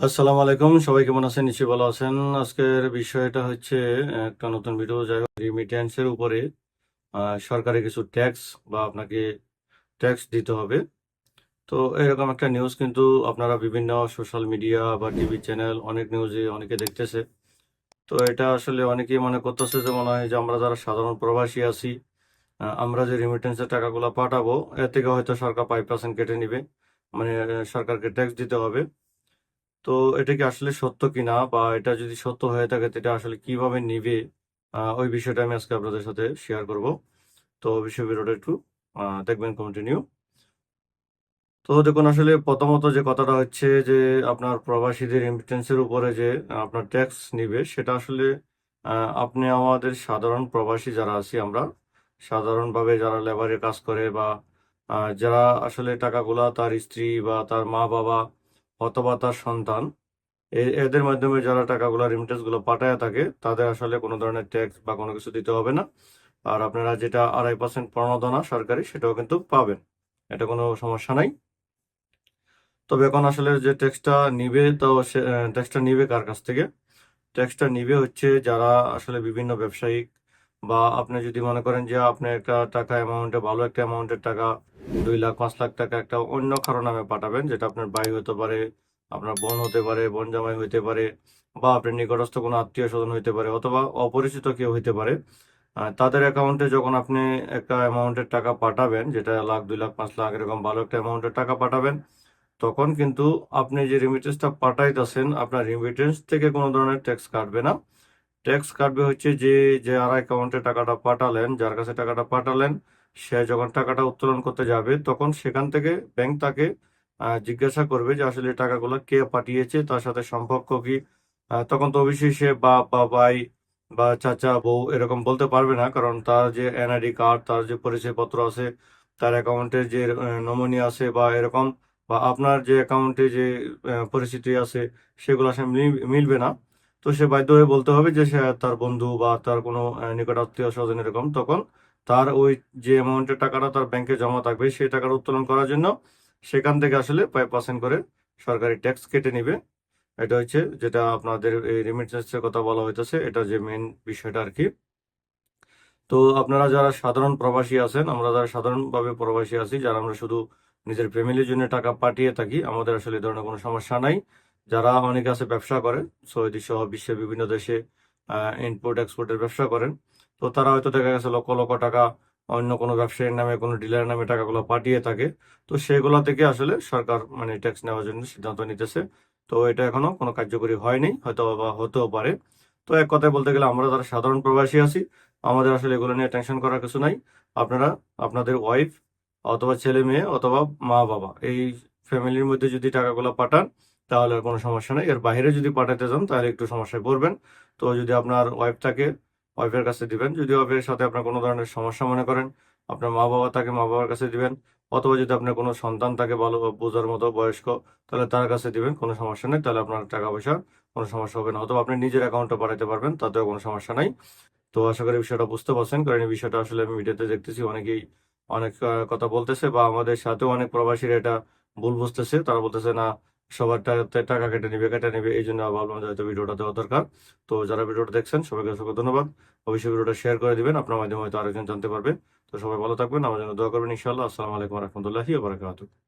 আসসালামু আলাইকুম, সবাই কেমন আছেন? নিশ্চয়ই ভালো আছেন। আজকের বিষয়টা হচ্ছে, একটা নতুন ভিডিও যাই হোক রিমিটেন্সের উপরে সরকারি কিছু ট্যাক্স বা আপনাকে ট্যাক্স দিতে হবে। তো এরকম একটা নিউজ কিন্তু আপনারা বিভিন্ন সোশ্যাল মিডিয়া বা টিভি চ্যানেল অনেক নিউজে অনেকে দেখতেছে। তো এটা আসলে অনেকেই মনে করতেছে যে, মনে হয় যে, আমরা যারা সাধারণ প্রবাসী আছি আমরা যে রিমিটেন্সের টাকাগুলো পাঠাবো, এর থেকে হয়তো সরকার ফাইভ পার্সেন্ট কেটে নিবে। মানে সরকারকে ট্যাক্স দিতে হবে। তো এটা কি আসলে সত্য কিনা? বা এটা যদি সত্য হয়ে থাকে, তো এটা আসলে কীভাবে নিবে? ওই বিষয়টা আমি আজকে আপনাদের সাথে শেয়ার করব। তো বিষয় ভিডিওটা একটু দেখবেন কন্টিনিউ তো দেখুন, আসলে প্রথমত যে কথাটা হচ্ছে যে, আপনার প্রবাসীদের রেমিটেন্সের উপরে যে, আপনার ট্যাক্স নিবে, সেটা আসলে আপনি আমাদের সাধারণ প্রবাসী যারা আছি আমরা, সাধারণভাবে যারা লেবারে কাজ করে বা যারা আসলে টাকাগুলা তার স্ত্রী বা তার মা বাবা অথবা তার সন্তান এদের মাধ্যমে যারা টাকাগুলো রেমিটেন্সগুলো পাঠায় থাকে, তাদের আসলে কোনো ধরনের ট্যাক্স বা কোনো কিছু দিতে হবে না। আর আপনারা যেটা আড়াই পার্সেন্ট প্রণোদনা সরকারি, সেটাও কিন্তু পাবেন। এটা কোনো সমস্যা নাই। তবে এখন আসলে যে ট্যাক্সটা নিবে তো সে ট্যাক্সটা নিবে কার কাছ থেকে? ট্যাক্সটা নিবে হচ্ছে যারা আসলে বিভিন্ন ব্যবসায়িক বা আপনি যদি মনে করেন যে আপনি একটা টাকা অ্যামাউন্টে ভালো একটা অ্যামাউন্টের টাকা, দুই লাখ, পাঁচ লাখ টাকা একটা অন্য কারও নামে পাঠাবেন, যেটা আপনার ভাই হতে পারে, আপনার বোন হতে পারে, বোন জামাই হইতে পারে, বা আপনার নিকটস্থ কোনো আত্মীয় স্বজন হইতে পারে, অথবা অপরিচিত কেউ হইতে পারে তাদের অ্যাকাউন্টে যখন আপনি একটা অ্যামাউন্টের টাকা পাঠাবেন, যেটা লাখ, দুই লাখ, পাঁচ লাখ, এরকম ভালো একটা অ্যামাউন্টের টাকা পাঠাবেন, তখন কিন্তু আপনি যে রেমিটেন্সটা পাঠাইতেছেন, আপনার রেমিটেন্স থেকে কোনো ধরনের ট্যাক্স কাটবে না। ট্যাক্স কাটবে হচ্ছে যে যে আর অ্যাকাউন্টে টাকাটা পাঠালেন, যার কাছে টাকাটা পাঠালেন, সে যখন টাকাটা উত্তোলন করতে যাবে, তখন সেখান থেকে ব্যাংক তাকে জিজ্ঞাসা করবে যে আসলে টাকাগুলো কে পাঠিয়েছে, তার সাথে সম্পর্ক কি? তখন তো অবশ্যই সে বাপ, বা ভাই, বা চাচা, বউ এরকম বলতে পারবে না, কারণ তার যে এনআইডি কার্ড তার যে পরিচয়পত্র আছে, তার অ্যাকাউন্টের যে নমুনি আছে, বা এরকম, বা আপনার যে অ্যাকাউন্টে যে পরিচিতি আছে, সেগুলো মিল- মিলবে না। তো সে বাধ্য হয়ে বলতে হবে যে সে তার বন্ধু বা তার কোনো নিকট আত্মীয় স্বজন এরকম, তখন তার ওই যে অ্যামাউন্টের টাকাটা তার ব্যাংকে জমা থাকবে, সেই টাকাটা উত্তোলন করার জন্য সেখান থেকে আসলে ফাইভ পার্সেন্ট করে সরকারি ট্যাক্স কেটে নিবে। এটা হচ্ছে যেটা আপনাদের এই রেমিটেন্সের কথা বলা হইতেছে, এটা যে মেন বিষয়টা আর কি। তো আপনারা যারা সাধারণ প্রবাসী আছেন, আমরা যারা সাধারণভাবে প্রবাসী আছি, যারা আমরা শুধু নিজের ফ্যামিলির জন্য টাকা পাঠিয়ে থাকি, আমাদের আসলে এই ধরনের কোনো সমস্যা নাই। যারা অনেকে আছে ব্যবসা করে সৌদি সহ বিশ্বের বিভিন্ন দেশে ইম্পোর্ট এক্সপোর্টের ব্যবসা করেন, তো তারা হয়তো দেখা গেছে লক্ষ লক্ষ টাকা অন্য কোনো ব্যবসায়ীর নামে, কোনো ডিলারের নামে টাকাগুলো পাঠিয়ে থাকে, তো সেগুলো থেকে আসলে সরকার মানে ট্যাক্স নেওয়ার জন্য সিদ্ধান্ত নিতেছে, তো এটা এখনও কোনো কার্যকরী হয়নি, হয়তো বা হতেও পারে। তো এক কথায় বলতে গেলে আমরা যারা সাধারণ প্রবাসী আছি, আমাদের আসলে এগুলো নিয়ে টেনশন করার কিছু নাই। আপনারা, আপনাদের ওয়াইফ অথবা ছেলে মেয়ে অথবা মা বাবা এই ফ্যামিলির মধ্যে যদি টাকাগুলো পাঠান তাহলে আর কোনো সমস্যা নেই। এর বাইরে যদি পাঠাতে চান, তাহলে একটু সমস্যায় পড়বেন। তো যদি আপনার ওয়াইফ থাকে ওয়াইফের কাছে দিবেন। যদি ওয়াইফের সাথে আপনার কোনো ধরনের সমস্যা মনে করেন, আপনার মা বাবা থাকে মা বাবার কাছে দিবেন, অথবা যদি আপনার কোনো সন্তান থাকে ভালো বোঝার মতো বয়স্ক, তাহলে তার কাছে দিবেন, কোনো সমস্যা নেই। তাহলে আপনার টাকা পয়সা কোনো সমস্যা হবে না। অথবা আপনি নিজের অ্যাকাউন্টে পাঠাতে পারবেন, তাতেও কোনো সমস্যা নাই। তো আশা করি বিষয়টা বুঝতে পারছেন। কারণ এই বিষয়টা আসলে আমি ভিডিওতে দেখতেছি, অনেকেই অনেক কথা বলতেছে বা আমাদের সাথেও অনেক প্রবাসীরা এটা ভুল বুঝতেছে। তারা বলতেছে, না সবার টাকা কেটে নিবে কেটে নিবে, এই জন্য ভাবলাম যে হয়তো ভিডিওটা দেওয়া দরকার। তো যারা ভিডিওটা দেখছেন, সবাইকে অসংখ্য ধন্যবাদ। অবশ্যই ভিডিওটা শেয়ার করে দিবেন, আপনার মাধ্যমে হয়তো আরেকজন জানতে পারবে। তো সবাই ভালো থাকবেন, আমার জন্য দোয়া করবেন, ইনশাআল্লাহ। আসসালামু আলাইকুম রহমতুল্লাহি বারাকাতুহু।